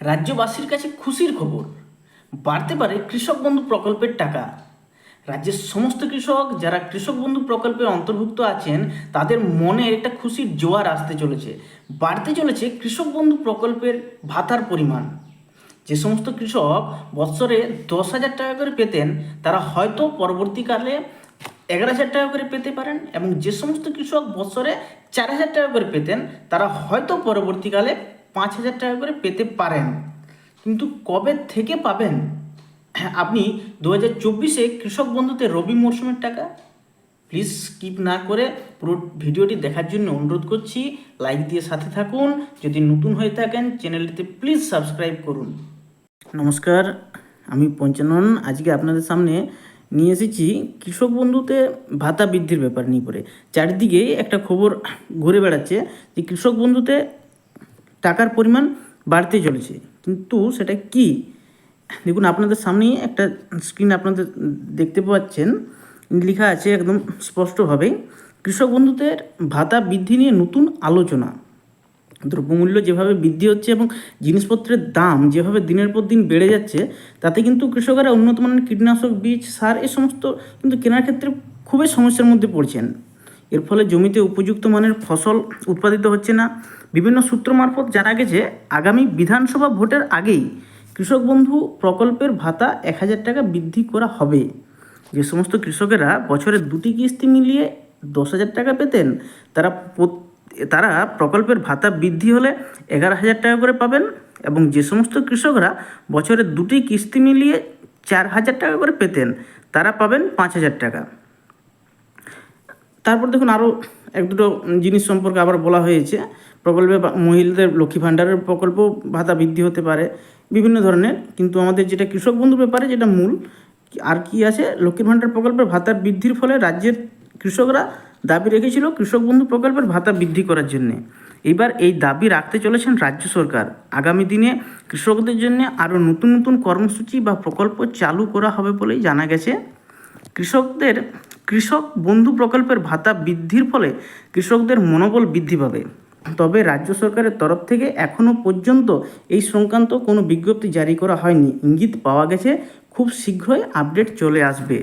রাজ্যবাসীর কাছে খুশির খবর। বাড়তে পারে কৃষক বন্ধু প্রকল্পের টাকা। রাজ্যের সমস্ত কৃষক যারা কৃষক বন্ধু প্রকল্পে অন্তর্ভুক্ত আছেন, তাদের মনে একটা খুশির জোয়ার আসতে চলেছে। বাড়তে চলেছে কৃষক বন্ধু প্রকল্পের ভাতার পরিমাণ। যে সমস্ত কৃষক বৎসরে দশ হাজার টাকা করে পেতেন, তারা হয়তো পরবর্তীকালে এগারো হাজার টাকা করে পেতে পারেন এবং যে সমস্ত কৃষক বছরে চার হাজার টাকা করে পেতেন, তারা হয়তো পরবর্তীকালে পাঁচ হাজার টাকা করে পেতে পারেন। কিন্তু কবে থেকে পাবেন? আপনি দু হাজার চব্বিশে কৃষক বন্ধুতে রবি মরশুমের টাকা? প্লিজ স্কিপ না করে পুরো ভিডিওটি দেখার জন্য অনুরোধ করছি, লাইক দিয়ে সাথে থাকুন। যদি নতুন হয়ে থাকেন, চ্যানেলটিতে প্লিজ সাবস্ক্রাইব করুন। নমস্কার, আমি পঞ্চানন। আজকে আপনাদের সামনে নিয়ে এসেছি কৃষক বন্ধুতে ভাতা বৃদ্ধির ব্যাপার নিয়ে পড়ে। চারিদিকে একটা খবর ঘুরে বেড়াচ্ছে যে কৃষক বন্ধুতে টাকার পরিমাণ বাড়তে চলেছে। কিন্তু সেটা কি? দেখুন, আপনাদের সামনেই একটা স্ক্রিন আপনাদের দেখতে পাচ্ছেন। লেখা আছে একদম স্পষ্টভাবে, কৃষক বন্ধুদের ভাতা বৃদ্ধি নিয়ে নতুন আলোচনা। দ্রব্যমূল্য যেভাবে বৃদ্ধি হচ্ছে এবং জিনিসপত্রের দাম যেভাবে দিনের পর দিন বেড়ে যাচ্ছে, তাতে কিন্তু কৃষকেরা উন্নত মানের কীটনাশক, বীজ, সার, এ সমস্ত কিন্তু কেনার ক্ষেত্রে খুবই সমস্যার মধ্যে পড়ছেন। এর ফলে জমিতে উপযুক্ত মানের ফসল উৎপাদিত হচ্ছে না। বিভিন্ন সূত্র মারফত জানা গেছে, আগামী বিধানসভা ভোটের আগেই কৃষক বন্ধু প্রকল্পের ভাতা এক হাজার টাকা বৃদ্ধি করা হবে। যে সমস্ত কৃষকেরা বছরে দুটি কিস্তি মিলিয়ে দশ হাজার টাকা পেতেন, তারা তারা প্রকল্পের ভাতা বৃদ্ধি হলে এগারো হাজার টাকা করে পাবেন এবং যে সমস্ত কৃষকরা বছরে দুটি কিস্তি মিলিয়ে চার হাজার টাকা করে পেতেন, তারা পাবেন পাঁচ হাজার টাকা। তারপর দেখুন আরও এক দুটো জিনিস সম্পর্কে আবার বলা হয়েছে। প্রকল্পে মহিলাদের লক্ষ্মী ভাণ্ডারের প্রকল্প ভাতা বৃদ্ধি হতে পারে, বিভিন্ন ধরনের। কিন্তু আমাদের যেটা কৃষক বন্ধুর ব্যাপারে যেটা মূল আর কি আছে? লক্ষ্মীর ভাণ্ডার প্রকল্পের ভাতার বৃদ্ধির ফলে রাজ্যের কৃষকরা দাবি রেখেছিল কৃষক বন্ধু প্রকল্পের ভাতা বৃদ্ধি করার জন্যে। এইবার এই দাবি রাখতে চলেছেন রাজ্য সরকার। আগামী দিনে কৃষকদের জন্য আরও নতুন নতুন কর্মসূচি বা প্রকল্প চালু করা হবে বলেই জানা গেছে। কৃষকদের কৃষক বন্ধু প্রকল্পের ভাতা বৃদ্ধির ফলে কৃষকদের মনোবল বৃদ্ধি পাবে। তবে রাজ্য সরকারের তরফ থেকে এখনও পর্যন্ত এই সংক্রান্ত কোনো বিজ্ঞপ্তি জারি করা হয়নি। ইঙ্গিত পাওয়া গেছে, খুব শীঘ্রই আপডেট চলে আসবে।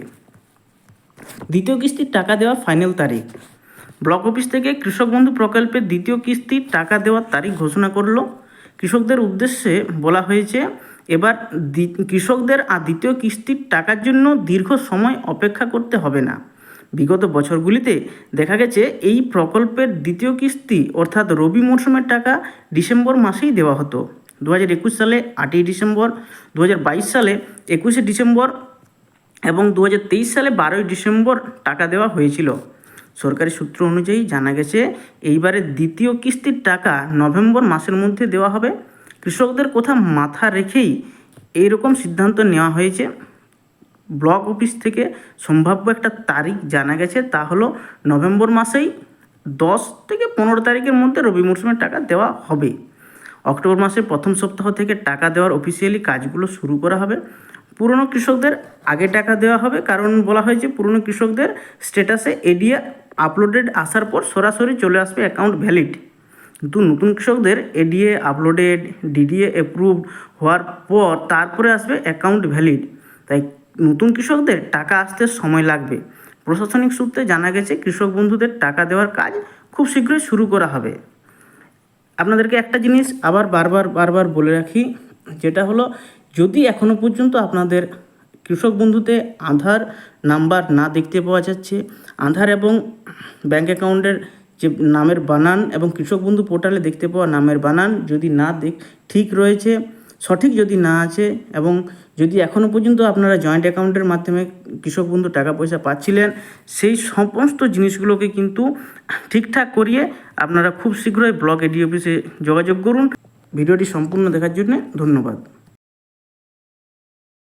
দ্বিতীয় কিস্তির টাকা দেওয়া ফাইনাল তারিখ। ব্লক অফিস থেকে কৃষক বন্ধু প্রকল্পের দ্বিতীয় কিস্তির টাকা দেওয়ার তারিখ ঘোষণা করল। কৃষকদের উদ্দেশ্যে বলা হয়েছে, এবার কৃষকদের আর দ্বিতীয় কিস্তির টাকার জন্য দীর্ঘ সময় অপেক্ষা করতে হবে না। বিগত বছরগুলিতে দেখা গেছে এই প্রকল্পের দ্বিতীয় কিস্তি অর্থাৎ রবি মরশুমের টাকা ডিসেম্বর মাসেই দেওয়া হতো। দু হাজার একুশ সালে আটই ডিসেম্বর দু হাজার বাইশ সালে একুশে ডিসেম্বর এবং দু হাজার তেইশ সালে বারোই ডিসেম্বর টাকা দেওয়া হয়েছিল। সরকারি সূত্র অনুযায়ী জানা গেছে এইবারে দ্বিতীয় কিস্তির টাকা নভেম্বর মাসের মধ্যে দেওয়া হবে। কৃষকদের কথা মাথা রেখেই এইরকম সিদ্ধান্ত নেওয়া হয়েছে। ব্লক অফিস থেকে সম্ভাব্য একটা তারিখ জানা গেছে, তা হলো নভেম্বর মাসেই দশ থেকে পনেরো তারিখের মধ্যে রবি মরশুমের টাকা দেওয়া হবে। অক্টোবর মাসের প্রথম সপ্তাহ থেকে টাকা দেওয়ার অফিসিয়ালি কাজগুলো শুরু করা হবে। পুরনো কৃষকদের আগে টাকা দেওয়া হবে, কারণ বলা হয়েছে পুরনো কৃষকদের স্ট্যাটাসে এডিএ আপলোডেড আসার পর সরাসরি চলে আসবে অ্যাকাউন্ট ভ্যালিড কিন্তু নতুন কৃষকদের এডিএ আপলোডেড ডিডিএ অ্যাপ্রুভড হওয়ার পর তারপরে আসবে অ্যাকাউন্ট ভ্যালিড তাই নতুন কৃষকদের টাকা আসতে সময় লাগবে। প্রশাসনিক সূত্রে জানা গেছে, কৃষক বন্ধুদের টাকা দেওয়ার কাজ খুব শীঘ্রই শুরু করা হবে। আপনাদেরকে একটা জিনিস আবার বারবার বারবার বলে রাখি, যেটা হলো, যদি এখনও পর্যন্ত আপনাদের কৃষক বন্ধুতে আধার নাম্বার না দেখতে পাওয়া যাচ্ছে, আধার এবং ব্যাংক অ্যাকাউন্টের যে নামের বানান এবং কৃষক বন্ধু পোর্টালে দেখতে পাওয়া নামের বানান যদি না দেখ, ঠিক রয়েছে, সঠিক যদি না আছে এবং যদি এখনও পর্যন্ত আপনারা জয়েন্ট অ্যাকাউন্টের মাধ্যমে কৃষক বন্ধু টাকা পয়সা পাচ্ছিলেন, সেই সমস্ত জিনিসগুলোকে কিন্তু ঠিকঠাক করিয়ে আপনারা খুব শীঘ্রই ব্লক এডি অফিসে যোগাযোগ করুন। ভিডিওটি সম্পূর্ণ দেখার জন্য ধন্যবাদ।